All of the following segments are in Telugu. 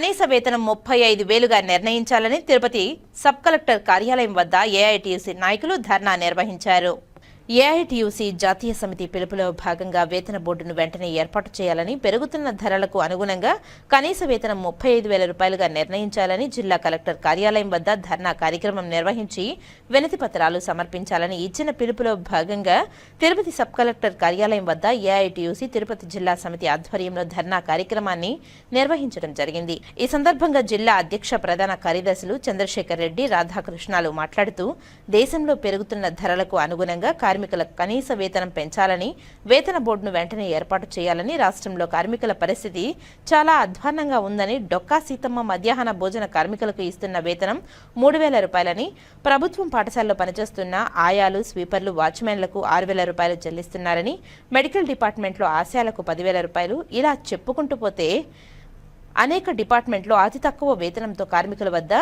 కనీస వేతనం ముప్పై ఐదు వేలుగా నిర్ణయించాలని తిరుపతి సబ్ కలెక్టర్ కార్యాలయం వద్ద ఏఐటీసీ నాయకులు ధర్నా నిర్వహించారు. ఏఐటీయూసీ జాతీయ సమితి పిలుపులో భాగంగా వేతన బోర్డును వెంటనే ఏర్పాటు చేయాలని పెరుగుతున్న ధరలకు అనుగుణంగా కనీస వేతనం ముప్పై ఐదు వేల రూపాయలుగా నిర్ణయించాలని జిల్లా కలెక్టర్ కార్యాలయం వద్ద ధర్నా కార్యక్రమం నిర్వహించి వినతి పత్రాలు సమర్పించాలని ఇచ్చిన పిలుపులో భాగంగా తిరుపతి సబ్ కలెక్టర్ కార్యాలయం వద్ద ఏఐటీయూసీ తిరుపతి జిల్లా సమితి ఆధ్వర్యంలో ధర్నా కార్యక్రమాన్ని నిర్వహించడం జరిగింది. ఈ సందర్భంగా జిల్లా అధ్యక్ష ప్రధాన కార్యదర్శులు చంద్రశేఖర్ రెడ్డి రాధాకృష్ణాలు మాట్లాడుతూ దేశంలో పెరుగుతున్న ధరలకు అనుగుణంగా కార్మికుల కనీస వేతనం పెంచాలని వేతన బోర్డును వెంటనే ఏర్పాటు చేయాలని రాష్ట్రంలో కార్మికుల పరిస్థితి చాలా అధ్వాన్నంగా ఉందని డొక్కా సీతమ్మ మధ్యాహ్న భోజన కార్మికులకు ఇస్తున్న వేతనం మూడు వేల రూపాయలని. ప్రభుత్వం పాఠశాలలో పనిచేస్తున్న ఆయాలు స్వీపర్లు వాచ్మెన్లకు ఆరు వేల రూపాయలు చెల్లిస్తున్నారని మెడికల్ డిపార్ట్మెంట్లో ఆశయాలకు పదివేల రూపాయలు ఇలా చెప్పుకుంటూ పోతే అనేక డిపార్ట్మెంట్లో అతి తక్కువ వేతనంతో కార్మికుల వద్ద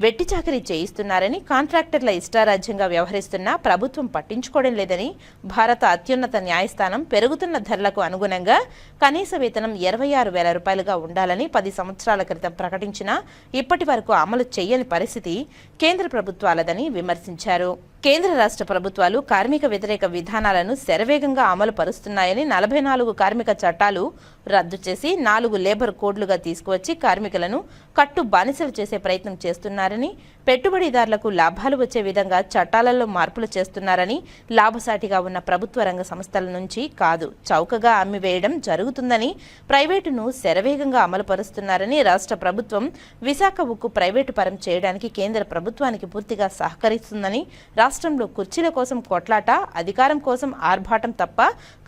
వెట్టి చాకరీ చేయిస్తున్నారని కాంట్రాక్టర్ల ఇష్టారాజ్యంగా వ్యవహరిస్తున్నా ప్రభుత్వం పట్టించుకోవడం లేదని భారత అత్యున్నత న్యాయస్థానం పెరుగుతున్న ధరలకు అనుగుణంగా కనీస వేతనం ఇరవై ఆరు వేల రూపాయలుగా ఉండాలని పది సంవత్సరాల క్రితం ప్రకటించినా ఇప్పటి వరకు అమలు చేయని పరిస్థితి కేంద్ర ప్రభుత్వాలదని విమర్శించారు. కేంద్ర రాష్ట్ర ప్రభుత్వాలు కార్మిక వ్యతిరేక విధానాలను శరవేగంగా అమలు పరుస్తున్నాయని నలభై నాలుగు కార్మిక చట్టాలు రద్దు చేసి నాలుగు లేబర్ కోడ్లుగా తీసుకువచ్చి కార్మికులను కట్టు బానిసలు చేసే ప్రయత్నం చేస్తున్నారని పెట్టుబడిదారులకు లాభాలు వచ్చే విధంగా చట్టాలలో మార్పులు చేస్తున్నారని లాభసాటిగా ఉన్న ప్రభుత్వ రంగ సంస్థల నుంచి కాదు చౌకగా అమ్మివేయడం జరుగుతుందని ప్రైవేటును శరవేగంగా అమలు పరుస్తున్నారని రాష్ట్ర ప్రభుత్వం విశాఖ ఉక్కు ప్రైవేటు పరం చేయడానికి కేంద్ర ప్రభుత్వానికి పూర్తిగా సహకరిస్తుందని రాష్ట్ర రాష్ట్రంలో కుర్చీల కోసం కొట్లాట అధికారం కోసం ఆర్భాటం తప్ప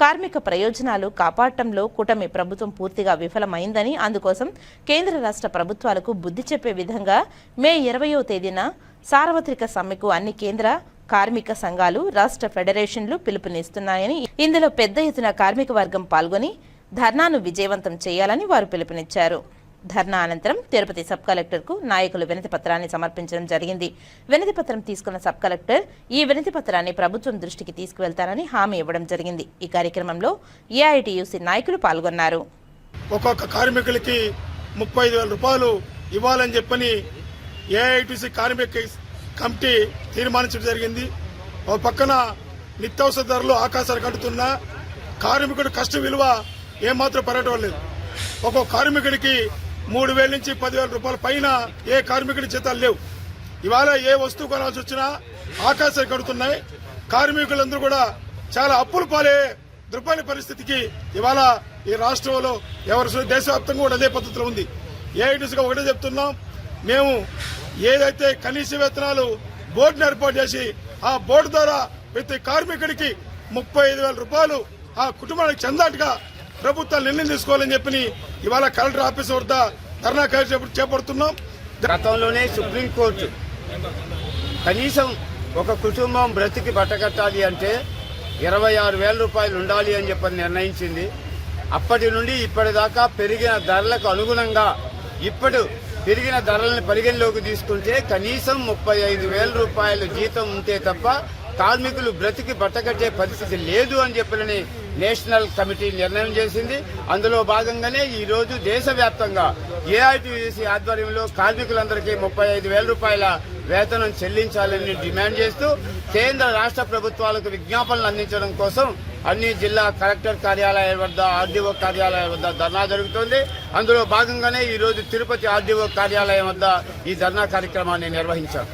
కార్మిక ప్రయోజనాలు కాపాడటంలో కూటమి ప్రభుత్వం పూర్తిగా విఫలమైందని అందుకోసం కేంద్ర రాష్ట్ర ప్రభుత్వాలకు బుద్ధి చెప్పే విధంగా మే ఇరవయో తేదీన సార్వత్రిక సమ్మెకు అన్ని కేంద్ర కార్మిక సంఘాలు రాష్ట్ర ఫెడరేషన్లు పిలుపునిస్తున్నాయని ఇందులో పెద్ద ఎత్తున కార్మిక వర్గం పాల్గొని ధర్నాను విజయవంతం చేయాలని వారు పిలుపునిచ్చారు. ధర్నా అనంతరం తిరుపతి సబ్ కలెక్టర్కు నాయకులు వినతి పత్రాన్ని సమర్పించడం జరిగింది. వినతి పత్రం తీసుకున్న సబ్ కలెక్టర్ ఈ వినతి పత్రాన్ని ప్రభుత్వం దృష్టికి తీసుకువెళ్తారని హామీ ఇవ్వడం జరిగింది. ఈ కార్యక్రమంలో ఏఐటియుసి నాయకులు పాల్గొన్నారు. ఒక్కొక్క కార్మికులకి ముప్పై ఐదు వేల రూపాయలు ఇవ్వాలని చెప్పని ఏఐటిసి కార్మిక కమిటీ తీర్మానించడం జరిగింది. ఒక పక్కన నిత్యావసర ధరలు ఆకాశాలు కంటుతున్నా కార్మికుడు కష్ట విలువ ఏమాత్రం పెరగటం లేదు. ఒక్కొక్క కార్మికుడికి మూడు వేల నుంచి పదివేల రూపాయల పైన ఏ కార్మికుడి జీతాలు లేవు. ఇవాళ ఏ వస్తువు కొనాల్సి వచ్చినా ఆకాశాలు కడుతున్నాయి. కార్మికులందరూ కూడా చాలా అప్పులు పాలే దృపని పరిస్థితికి ఇవాళ ఈ రాష్ట్రంలో ఎవరు దేశవ్యాప్తంగా కూడా అదే పద్ధతిలో ఉంది. ఏఐటీసీగా ఒకటే చెప్తున్నాం. మేము ఏదైతే కనీస వేతనాలు బోర్డును ఏర్పాటు చేసి ఆ బోర్డు ద్వారా ప్రతి కార్మికుడికి ముప్పై ఐదు వేల రూపాయలు ఆ కుటుంబానికి చెందాటుగా ప్రభుత్వాలు నిర్ణయం తీసుకోవాలని చెప్పి ఇవాళ కలెక్టర్ ఆఫీస్ వద్ద ధర్నా కార్యక్రమం చేపడుతున్నాం. గతంలోనే సుప్రీంకోర్టు కనీసం ఒక కుటుంబం బ్రతికి బట్టకట్టాలి అంటే ఇరవై ఆరు వేల రూపాయలు ఉండాలి అని చెప్పి నిర్ణయించింది. అప్పటి నుండి ఇప్పటిదాకా పెరిగిన ధరలకు అనుగుణంగా ఇప్పుడు పెరిగిన ధరలను పరిగణలోకి తీసుకుంటే కనీసం ముప్పై ఐదు వేల రూపాయలు జీతం ఉంటే తప్ప కార్మికులు బ్రతికి బట్టగట్టే పరిస్థితి లేదు అని చెప్పని నేషనల్ కమిటీ నిర్ణయం చేసింది. అందులో భాగంగానే ఈరోజు దేశవ్యాప్తంగా ఏఐటీసీ ఆధ్వర్యంలో కార్మికులందరికీ ముప్పై ఐదు వేల రూపాయల వేతనం చెల్లించాలని డిమాండ్ చేస్తూ కేంద్ర రాష్ట్ర ప్రభుత్వాలకు విజ్ఞాపనలు అందించడం కోసం అన్ని జిల్లా కలెక్టర్ కార్యాలయాల వద్ద ఆర్డీఓ కార్యాలయం వద్ద ధర్నా జరుగుతోంది. అందులో భాగంగానే ఈరోజు తిరుపతి ఆర్డీఓ కార్యాలయం వద్ద ఈ ధర్నా కార్యక్రమాన్ని నిర్వహించారు.